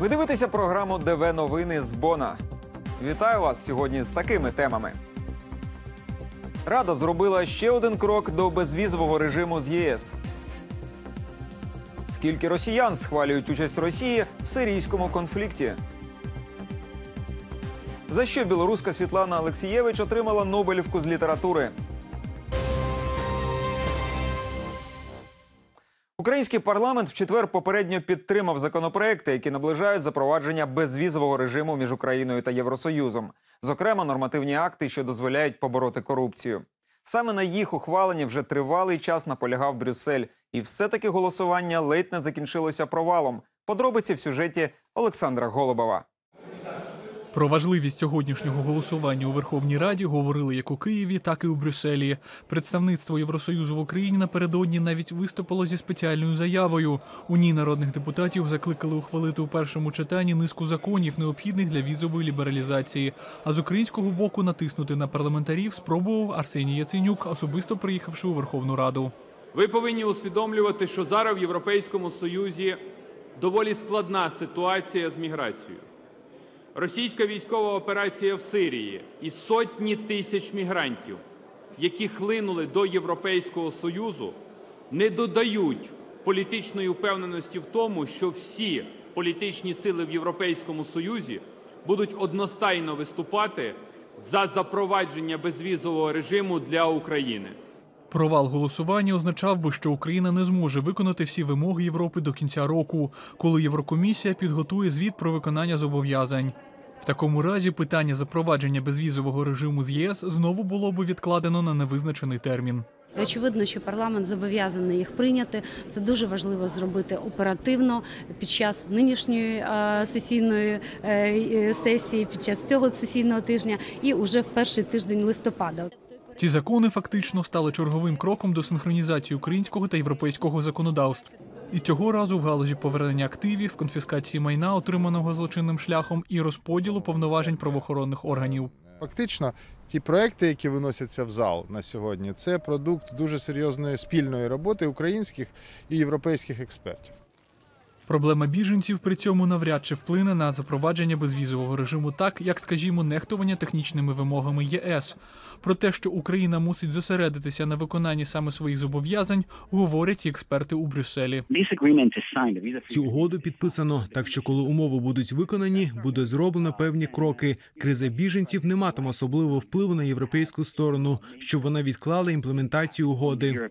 Ви дивитеся програму ДВ Новини з Бона. Вітаю вас сьогодні з такими темами. Рада зробила ще один крок до безвізового режиму з ЄС. Скільки росіян схвалюють участь Росії в сирійському конфлікті? За що білоруска Світлана Олексієвич отримала Нобелівку з літератури? Український парламент в четвер попередньо підтримав законопроекти, які наближають запровадження безвізового режиму між Україною та Євросоюзом, зокрема нормативні акти, що дозволяють побороти корупцію. Саме на їх ухваленні вже тривалий час наполягав Брюссель, і все-таки голосування ледь не закінчилося провалом. Подробиці в сюжеті Олександра Голубова. Про важливість сьогоднішнього голосування у Верховній Раді говорили як у Києві, так і у Брюсселі. Представництво Євросоюзу в Україні напередодні навіть виступило зі спеціальною заявою. У ній народних депутатів закликали ухвалити у першому читанні низку законів, необхідних для візової лібералізації. А з українського боку натиснути на парламентарів спробував Арсеній Яценюк, особисто приїхавши у Верховну Раду. Ви повинні усвідомлювати, що зараз в Європейському Союзі доволі складна ситуація з міграцією. Російська військова операція в Сирії і сотні тисяч мігрантів, які хлинули до Європейського Союзу, не додають політичної впевненості в тому, що всі політичні сили в Європейському Союзі будуть одностайно виступати за запровадження безвізового режиму для України. Провал голосування означав би, що Україна не зможе виконати всі вимоги Європи до кінця року, коли Єврокомісія підготує звіт про виконання зобов'язань. В такому разі питання запровадження безвізового режиму з ЄС знову було би відкладено на невизначений термін. Очевидно, що парламент зобов'язаний їх прийняти. Це дуже важливо зробити оперативно під час нинішньої е, сесійної е, е, сесії, під час цього сесійного тижня і уже в перший тиждень листопада. Ці закони фактично стали черговим кроком до синхронізації українського та європейського законодавств. І цього разу в галузі повернення активів, конфіскації майна, отриманого злочинним шляхом, і розподілу повноважень правоохоронних органів. Фактично, ті проекти, які виносяться в зал на сьогодні, це продукт дуже серйозної спільної роботи українських і європейських експертів. Проблема біженців при цьому навряд чи вплине на запровадження безвізового режиму так, як, скажімо, нехтування технічними вимогами ЄС. Про те, що Україна мусить зосередитися на виконанні саме своїх зобов'язань, говорять і експерти у Брюсселі. Цю угоду підписано, так що коли умови будуть виконані, буде зроблено певні кроки. Криза біженців не матиме особливого впливу на європейську сторону, щоб вона відклала імплементацію угоди.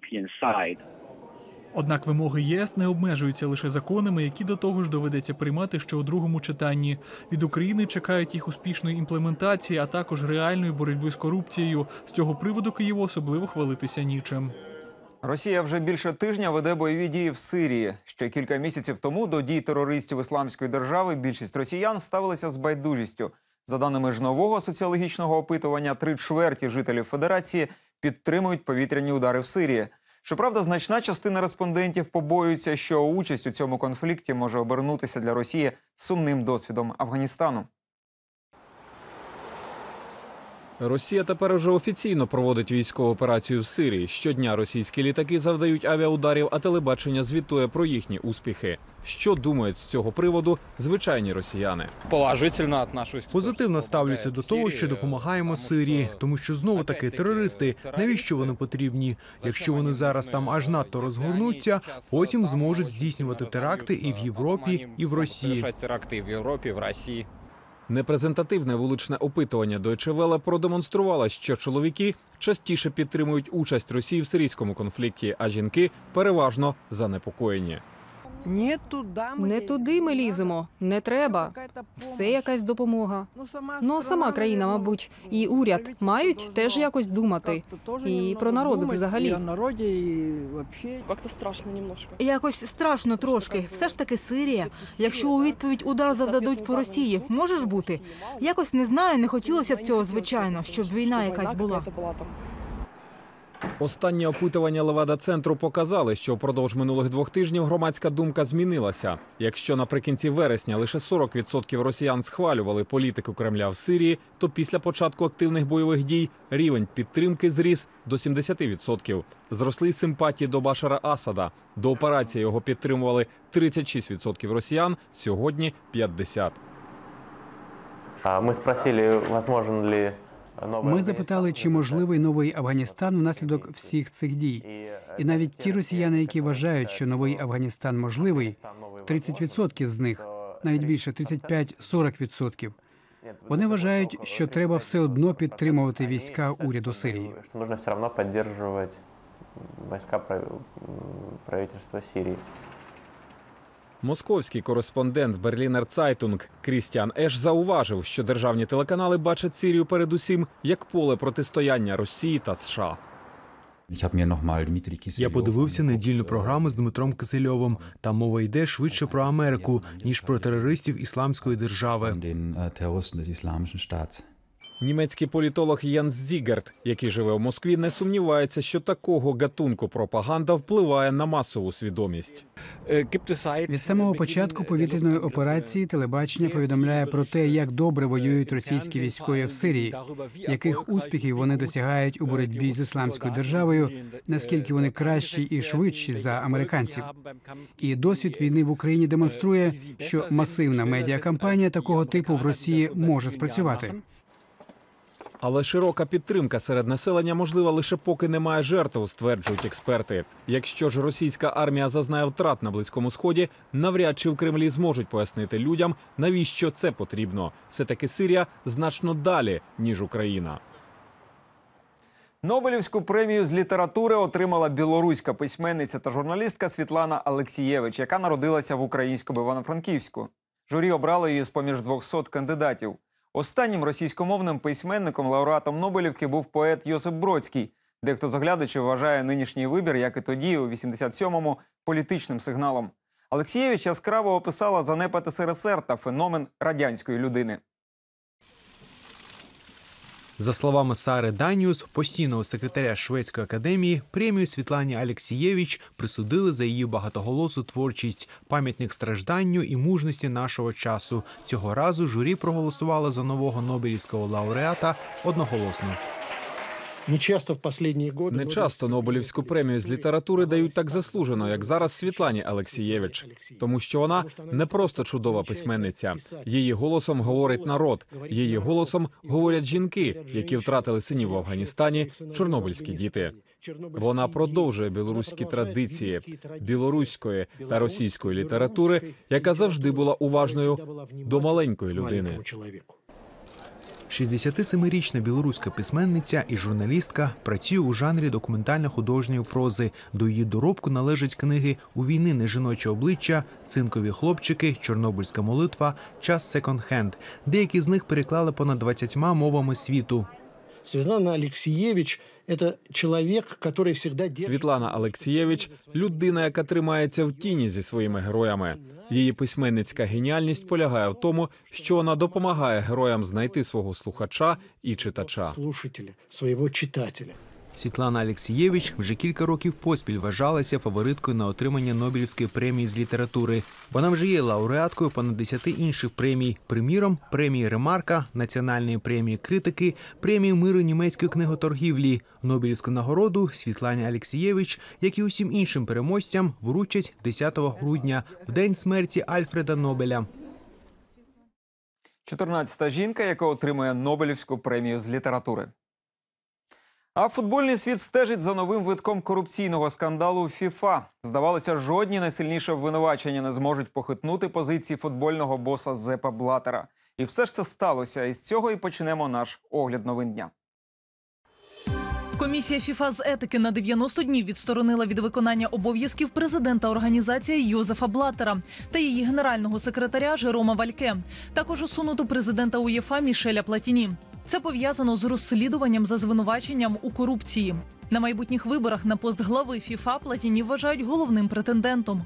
Однак вимоги ЄС не обмежуються лише законами, які до того ж доведеться приймати ще у другому читанні. Від України чекають їх успішної імплементації, а також реальної боротьби з корупцією. З цього приводу Києву особливо хвалитися нічим. Росія вже більше тижня веде бойові дії в Сирії. Ще кілька місяців тому до дій терористів ісламської держави більшість росіян ставилися з байдужістю. За даними ж нового соціологічного опитування, три чверті жителів Федерації підтримують повітряні удари в Сирії. Щоправда, значна частина респондентів побоюється, що участь у цьому конфлікті може обернутися для Росії сумним досвідом Афганістану. Росія тепер уже офіційно проводить військову операцію в Сирії. Щодня російські літаки завдають авіаударів, а телебачення звітує про їхні успіхи. Що думають з цього приводу звичайні росіяни? Положительно отношусь. Позитивно ставлюся до того, що допомагаємо Сирії, тому що знову таки терористи. Навіщо вони потрібні? Якщо вони зараз там аж надто розгорнуться, потім зможуть здійснювати теракти і в Європі, і в Росії. Теракти в Європі, в Росії. Непрезентативне вуличне опитування Deutsche Welle продемонструвало, що чоловіки частіше підтримують участь Росії в сирійському конфлікті, а жінки переважно занепокоєні. Не туди ми ліземо, не треба. Все якась допомога. Ну, сама країна, мабуть, і уряд мають теж якось думати. І про народ взагалі. Якось страшно трошки. Все ж таки Сирія. Якщо у відповідь удар завдадуть по Росії, можеш бути? Якось не знаю, не хотілося б цього, звичайно, щоб війна якась була. Останні опитування Левада центру показали, що впродовж минулих двох тижнів громадська думка змінилася. Якщо наприкінці вересня лише 40% росіян схвалювали політику Кремля в Сирії, то після початку активних бойових дій рівень підтримки зріс до 70%. Зросли симпатії до Башара Асада. До операції його підтримували 36% росіян, сьогодні 50%. Ми спросили, возможен ли Ми запитали, чи можливий новий Афганістан внаслідок всіх цих дій. І навіть ті росіяни, які вважають, що новий Афганістан можливий, 30% з них, навіть більше 35-40%. Вони вважають, що треба все одно підтримувати війська уряду Сирії. Що нужно все одно підтримувати війська правительства Сирії. Московський кореспондент Берлінер Цайтунг Крістіан Еш зауважив, що державні телеканали бачать Сирію передусім як поле протистояння Росії та США. Я подивився недільну програму з Дмитром Кисельовим. Там мова йде швидше про Америку ніж про терористів ісламської держави. Німецький політолог Янс Зігерт, який живе у Москві, не сумнівається, що такого гатунку пропаганда впливає на масову свідомість. Від самого початку повітряної операції телебачення повідомляє про те, як добре воюють російські військові в Сирії, яких успіхів вони досягають у боротьбі з ісламською державою, наскільки вони кращі і швидші за американців. І досвід війни в Україні демонструє, що масивна медіакампанія такого типу в Росії може спрацювати. Але широка підтримка серед населення можлива лише поки немає жертв, стверджують експерти. Якщо ж російська армія зазнає втрат на близькому сході, навряд чи в Кремлі зможуть пояснити людям, навіщо це потрібно. Все таки Сирія значно далі ніж Україна. Нобелівську премію з літератури отримала білоруська письменниця та журналістка Світлана Алексієвич, яка народилася в українському Івано-Франківську. Журі обрало її з поміж 200 кандидатів. Останнім російськомовним письменником лауреатом Нобелівки був поет Йосип Бродський. Дехто з оглядачів вважає нинішній вибір, як і тоді, у 87-му, політичним сигналом. Алексієвич яскраво описала занепад СРСР та феномен радянської людини. За словами Сари Даніус, постійного секретаря Шведської академії, премію Світлані Алексієвич присудили за її багатоголосу творчість, пам'ятник стражданню і мужності нашого часу. Цього разу журі проголосувало за нового Нобелівського лауреата одноголосно. Не часто Нобелівську премію з літератури дають так заслужено, як зараз Світлані Алексієвич, тому що вона не просто чудова письменниця. Її голосом говорить народ, її голосом говорять жінки, які втратили синів в Афганістані, чорнобильські діти. Вона продовжує білоруські традиції білоруської та російської літератури, яка завжди була уважною до маленької людини. 67-річна білоруська письменниця і журналістка працює у жанрі документально-художньої прози. До її доробку належать книги У війни нежіноче обличчя, Цинкові хлопчики, Чорнобильська молитва, Час секонд-хенд. Деякі з них переклали понад 20 мовами світу. Світлана Алексієвич це чоловік, який завжди Світлана Алексієвич людина, яка тримається в тіні зі своїми героями. Її письменницька геніальність полягає в тому, що вона допомагає героям знайти свого слухача і читача. слушателя, свого читателя. Світлана Алексієвич вже кілька років поспіль вважалася фавориткою на отримання Нобелівської премії з літератури. Вона вже є лауреаткою понад 10 інших премій. Приміром, премії Ремарка, Національної премії критики, премії миру німецької книготоргівлі. Нобелівську нагороду Світлані Алексієвич, як і усім іншим переможцям, вручать 10 грудня, в день смерті Альфреда Нобеля. 14-та жінка, яка отримує Нобелівську премію з літератури. А футбольний світ стежить за новим витком корупційного скандалу ФІФА. Здавалося, жодні найсильніші обвинувачення не зможуть похитнути позиції футбольного боса Зепа Блатера. І все ж це сталося. І з цього і почнемо наш огляд новин дня. Комісія ФІФА з етики на 90 днів відсторонила від виконання обов'язків президента організації Йозефа Блатера та її генерального секретаря Жерома Вальке. Також усунуто президента УЄФА Мішеля Платіні. Це пов'язано з розслідуванням за звинуваченням у корупції. На майбутніх виборах на пост глави ФІФА Платіні вважають головним претендентом.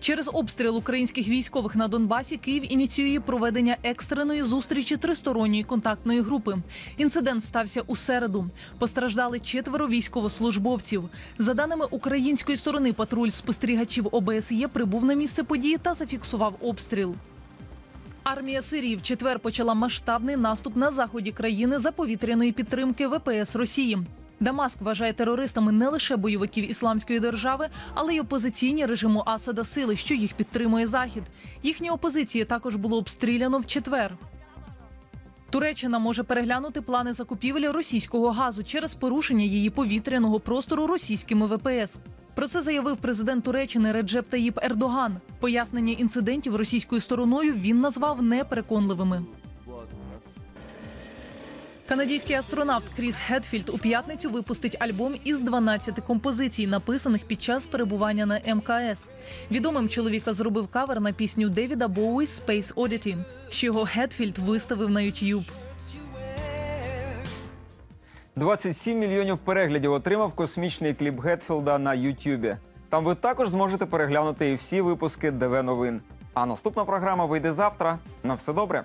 Через обстріл українських військових на Донбасі Київ ініціює проведення екстреної зустрічі тристоронньої контактної групи. Інцидент стався у середу. Постраждали четверо військовослужбовців. За даними української сторони, патруль спостерігачів ОБСЄ прибув на місце події та зафіксував обстріл. Армія Сирії в четвер почала масштабний наступ на заході країни за повітряної підтримки ВПС Росії. Дамаск вважає терористами не лише бойовиків ісламської держави, але й опозиційні режиму Асада сили, що їх підтримує Захід. Їхні опозиції також було обстріляно в четвер. Туреччина може переглянути плани закупівель російського газу через порушення її повітряного простору російськими ВПС. Про це заявив президент Туреччини Реджеп Таїп Ердоган. Пояснення інцидентів російською стороною він назвав непереконливими. Канадійський астронавт Кріс Гетфільд у п'ятницю випустить альбом із 12 композицій, написаних під час перебування на МКС. Відомим чоловіка зробив кавер на пісню Девіда Боуі «Space Oddity», що його Гетфільд виставив на YouTube. 27 мільйонів переглядів отримав космічний кліп Гетфілда на Ютубі. Там ви також зможете переглянути і всі випуски ДВ новин. А наступна програма вийде завтра. На все добре.